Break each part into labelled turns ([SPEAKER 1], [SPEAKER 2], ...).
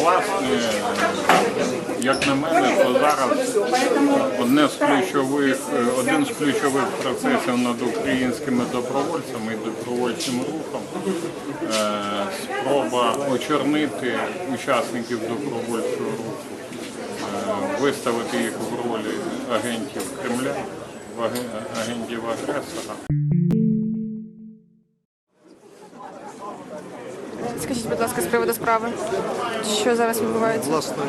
[SPEAKER 1] Власне, як на мене, то зараз одне з ключових, е, один з ключових процесів над українськими добровольцями і добровольчим рухом е, спроба очорнити учасників добровольчого руху, е, виставити їх в ролі агентів Кремля, агентів агресора.
[SPEAKER 2] Скажіть, будь ласка, з приводу справи, що зараз відбувається?
[SPEAKER 3] Власне,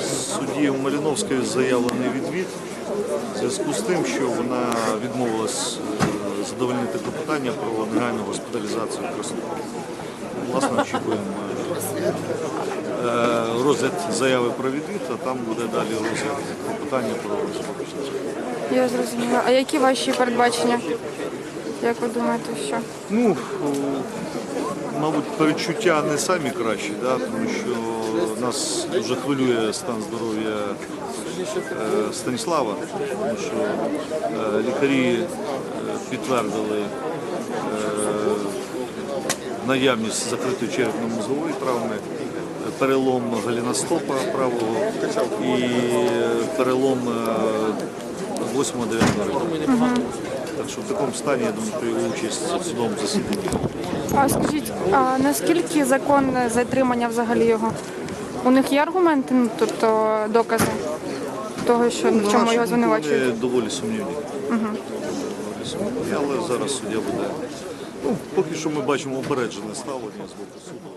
[SPEAKER 3] судді Маліновської заявлений відвід в зв'язку з тим, що вона відмовилась е, задовольнити клопотання про негайну госпіталізацію Краснова. Власне, очікуємо е, е, розгляд заяви про відвід, а там буде далі розгляд клопотання про госпіталізацію.
[SPEAKER 2] Я зрозуміла. А які ваші передбачення? Як ви думаєте, що?
[SPEAKER 3] Ну, мабуть, перечуття не самі кращі, да, тому що нас дуже хвилює стан здоров'я е, Станіслава, тому що е, лікарі е, підтвердили наявність закритої черепно-мозгової травми, перелом галіностопа правого і перелом 8-9 ребра. Так що в такому стані, я думаю, при участь в судовому засіданні.
[SPEAKER 2] А скажіть, а наскільки законне затримання взагалі його? У них є аргументи, ну тобто докази того, що в чому
[SPEAKER 3] Наші
[SPEAKER 2] його
[SPEAKER 3] думки,
[SPEAKER 2] звинувачують?
[SPEAKER 3] вони доволі сумнівні. Доволі сумнівні, але зараз суддя буде. Ну, поки що ми бачимо упереджене ставлення з боку суду.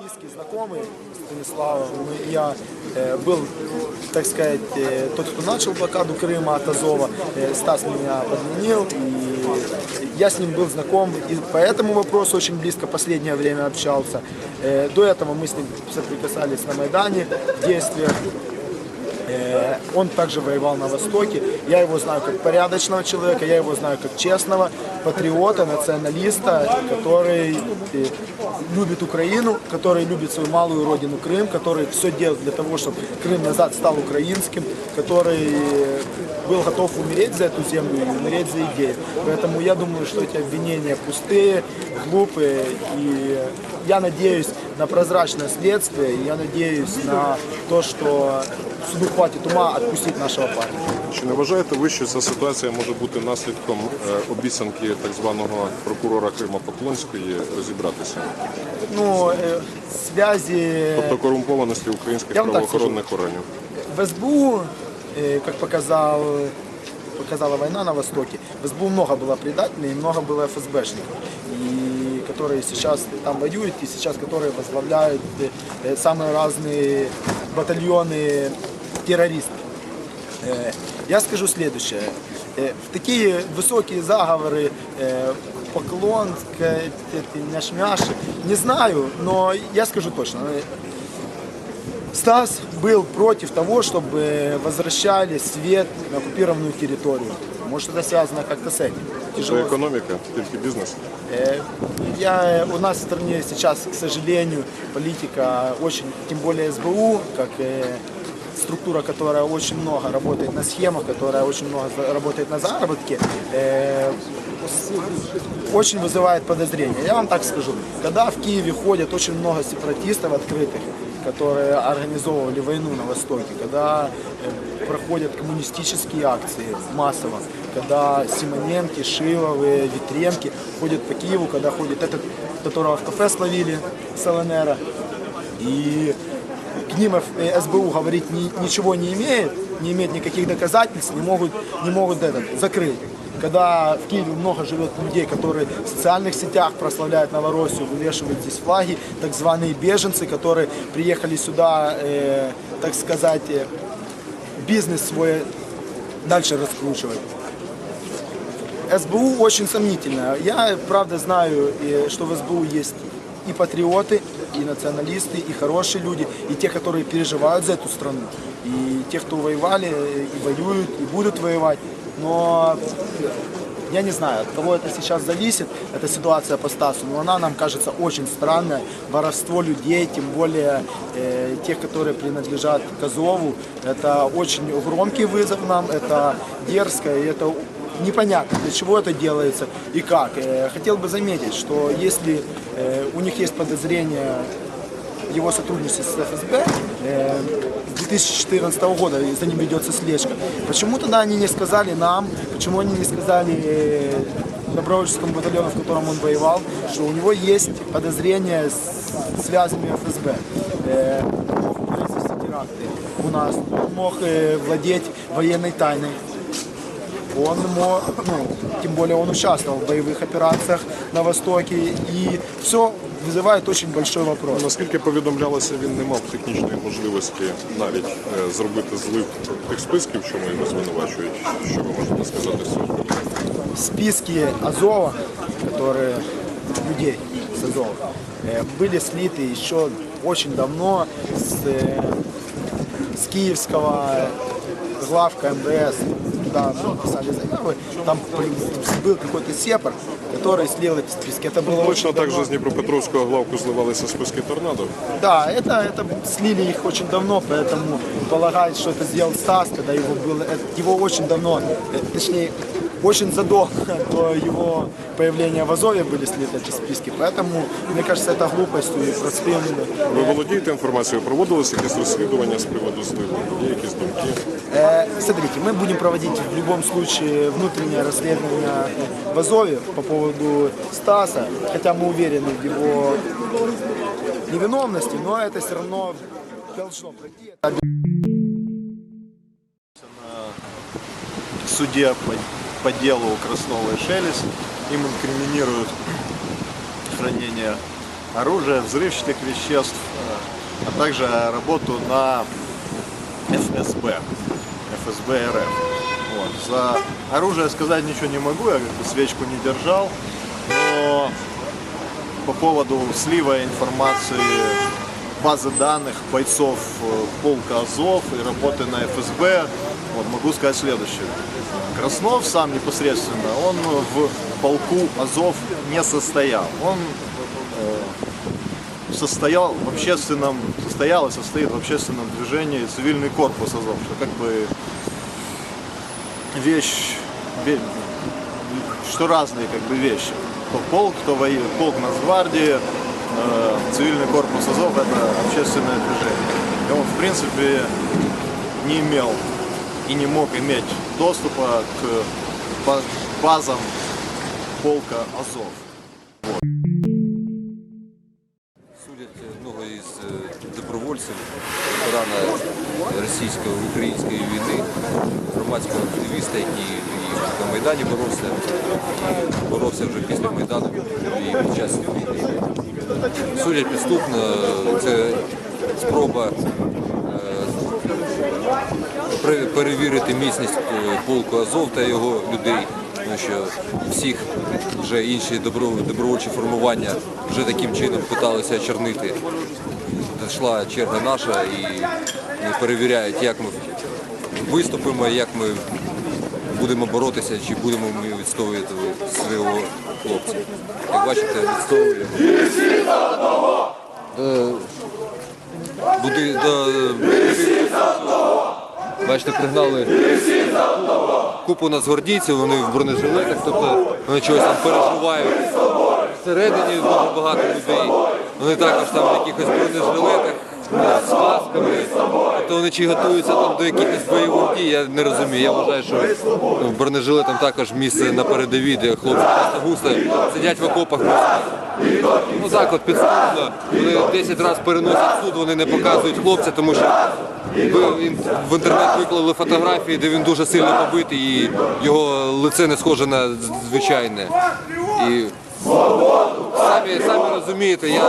[SPEAKER 4] близкий знакомый Станислава. Мы- Я э, был, так сказать, э, тот, кто начал блокаду Крыма от Азова. Э, Стас меня подменил, и я с ним был знаком. И по этому вопросу очень близко последнее время общался. Э, До этого мы с ним соприкасались на Майдане в действиях. Э, Он также воевал на Востоке. Я его знаю как порядочного человека, я его знаю как честного патриота, националиста, который э, любит Украину, который любит свою малую родину Крым, который все делает для того, чтобы Крым назад стал украинским, который э, был готов умереть за эту землю и умереть за идею. Поэтому я думаю, что эти обвинения пустые, глупые. И я надеюсь на прозрачное следствие, и я надеюсь на то, что суду хватит ума отпустить нашего парня.
[SPEAKER 5] Чи не вважаєте ви, що ця ситуація може бути наслідком е, обіцянки так званого прокурора Крима Поклонської розібратися?
[SPEAKER 4] Ну, э, связи
[SPEAKER 5] Тобто корумпованості українських
[SPEAKER 4] Я вам так
[SPEAKER 5] правоохоронних органів?
[SPEAKER 4] в СБУ, э, как показал, показала война на Востоке, в СБУ много было предателей и много было ФСБшников, и которые сейчас там воюют, и сейчас которые возглавляют э, самые разные батальоны террористов. Э, Я скажу следующее. Э, В такие высокие заговоры, э, поклон, сказать, эти няшмяши, не знаю, но я скажу точно. э, Стас был против того, чтобы возвращали свет на оккупированную территорию. Может, это связано как-то с этим.
[SPEAKER 5] Це
[SPEAKER 4] Тяжело
[SPEAKER 5] економіка, тільки бізнес.
[SPEAKER 4] Э, Я, у нас в стране сейчас, к сожалению, политика очень, тем более СБУ, как э, структура, которая очень много работает на схемах, которая очень много за- работает на заработке, э, с- очень вызывает подозрения. Я вам так скажу, когда в Киеве ходят очень много сепаратистов открытых, которые организовывали войну на Востоке, когда э, проходят коммунистические акции массово, когда Симоненки, Шиловы, Витренки ходят по Киеву, когда ходит этот, которого в кафе словили с ЛНР, и к ним СБУ говорить ни- ничего не имеет, не имеет никаких доказательств, не могут, не могут этот, закрыть. Когда в Киеве много живет людей, которые в социальных сетях прославляют Новороссию, вывешивают здесь флаги, так званые беженцы, которые приехали сюда, э, так сказать, э, бизнес свой дальше раскручивать. СБУ очень сомнительно. Я, правда, знаю, что в СБУ есть и патриоты, и националисты, и хорошие люди, и те, которые переживают за эту страну, и те, кто воевали, и воюют, и будут воевать. Но я не знаю, от кого это сейчас зависит, эта ситуация по Стасу, но она нам кажется очень странной. Воровство людей, тем более э, тех, которые принадлежат к Азову, это очень громкий вызов нам, это дерзко, и это непонятно, для чего это делается и как. Э, Хотел бы заметить, что если э, у них есть подозрение его сотрудничестве с ФСБ э, с 2014 года, и за ним ведется слежка. Почему тогда они не сказали нам, почему они не сказали э, добровольческому батальону, в котором он воевал, что у него есть подозрение с связями ФСБ. Э, мог у нас, мог э, владеть военной тайной. Он мог, ну, тем более он участвовал в боевых операциях на Востоке, и все вызывает очень большой вопрос.
[SPEAKER 5] Наскільки повідомлялося, він не мав технічної можливості навіть е, зробити злив тих списків, чому його звинувачують. Що ви можете сказати з цього?
[SPEAKER 4] списки Азова, которые людей с Азова, э, были слиты еще очень давно с, э, с киевского главка МВС. Туда мы писали заявы. Там был какой-то сепар, который слил эти списки. Это было
[SPEAKER 5] Точно
[SPEAKER 4] очень
[SPEAKER 5] так же
[SPEAKER 4] давно.
[SPEAKER 5] з Дніпропетровського главку зливалися списки торнадо.
[SPEAKER 4] Да, это, это слили их очень давно, поэтому полагать, что это сделал Стас, когда его было, это- его очень давно, э, точнее, очень задолго до его появления в Азове были слиты эти списки, поэтому, мне кажется, это глупостью и простым.
[SPEAKER 5] Ви володієте інформацією? Проводилось якесь розслідування з приводу зливу? Є якісь думки?
[SPEAKER 4] Э, смотрите, мы будем проводить в любом случае внутреннее расследование в Азове по поводу Стаса, хотя мы уверены в его невиновности, но это все равно должно пройти.
[SPEAKER 6] в суде по, по делу Краснова и Шелест. Им инкриминируют хранение оружия, взрывчатых веществ, а также работу на ФСБ, ФСБ РФ. Вот. За оружие сказать ничего не могу, я как бы свечку не держал, но по поводу слива информации базы данных бойцов э, полка Азов и работы на ФСБ, вот, могу сказать следующее. Краснов сам непосредственно, он в полку Азов не состоял. Он э, состоял в общественном, состоял и состоит в общественном движении цивильный корпус Азов, что как бы вещь, ве- что разные как бы вещи. То полк, то воен, полк Нацгвардии, э, цивильный корпус Азов это общественное движение. И он в принципе не имел и не мог иметь доступа к базам полка Азов.
[SPEAKER 7] Судять одного із е, добровольців, ветерана російсько-української війни, громадського активіста, який і на Майдані боровся, і боровся вже після Майдану і під час війни. Судять підступно, це спроба е, перевірити міцність е, полку Азов та його людей, тому що всіх вже інші добровольчі формування вже таким чином питалися очернити. Дійшла черга наша і перевіряють, як ми виступимо, як ми будемо боротися, чи будемо ми відстоювати свого хлопця. Як бачите, відстоюємо. Е, Буди, до, Бачите, пригнали купу нацгвардійців, вони в бронежилетах, тобто вони чогось там переживають. Всередині дуже багато людей. Вони також там в якихось бронежилетах з масками. Тобто вони чи готуються там до якихось бойових дій, я не розумію. Я вважаю, що ну, бронежилетам також місце на передовій, де хлопці просто густо сидять в окопах. Ну так от підступно. Вони 10 разів переносять суд, вони не показують хлопця, тому що в інтернет виклали фотографії, де він дуже сильно побитий і його лице не схоже на звичайне. І самі, самі розумієте, я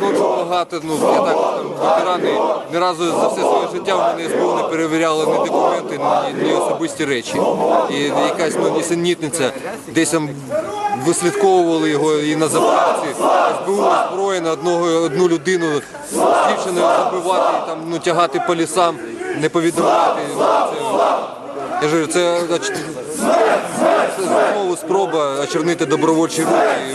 [SPEAKER 7] ходжу багато, ну я також там ветерани. Ні разу за все своє життя в мене СБУ не перевіряли ні документи, ні, ні особисті речі. І якась ну, нісенітниця десь там вислідковували його і на заправці. СБУ озброєно одного одну людину дівчиною забивати, там ну тягати по лісам, не повідомляти. Це, я ж говорю, це знову спроба очернити добровольчі руки.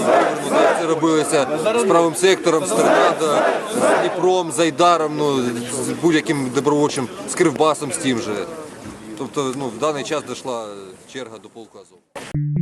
[SPEAKER 7] це робилося з правим сектором, з Торнадо, з Дніпром, з Айдаром, ну, з будь-яким добровольчим, з Кривбасом з тим же. Тобто ну, в даний час дійшла черга до полку Азов.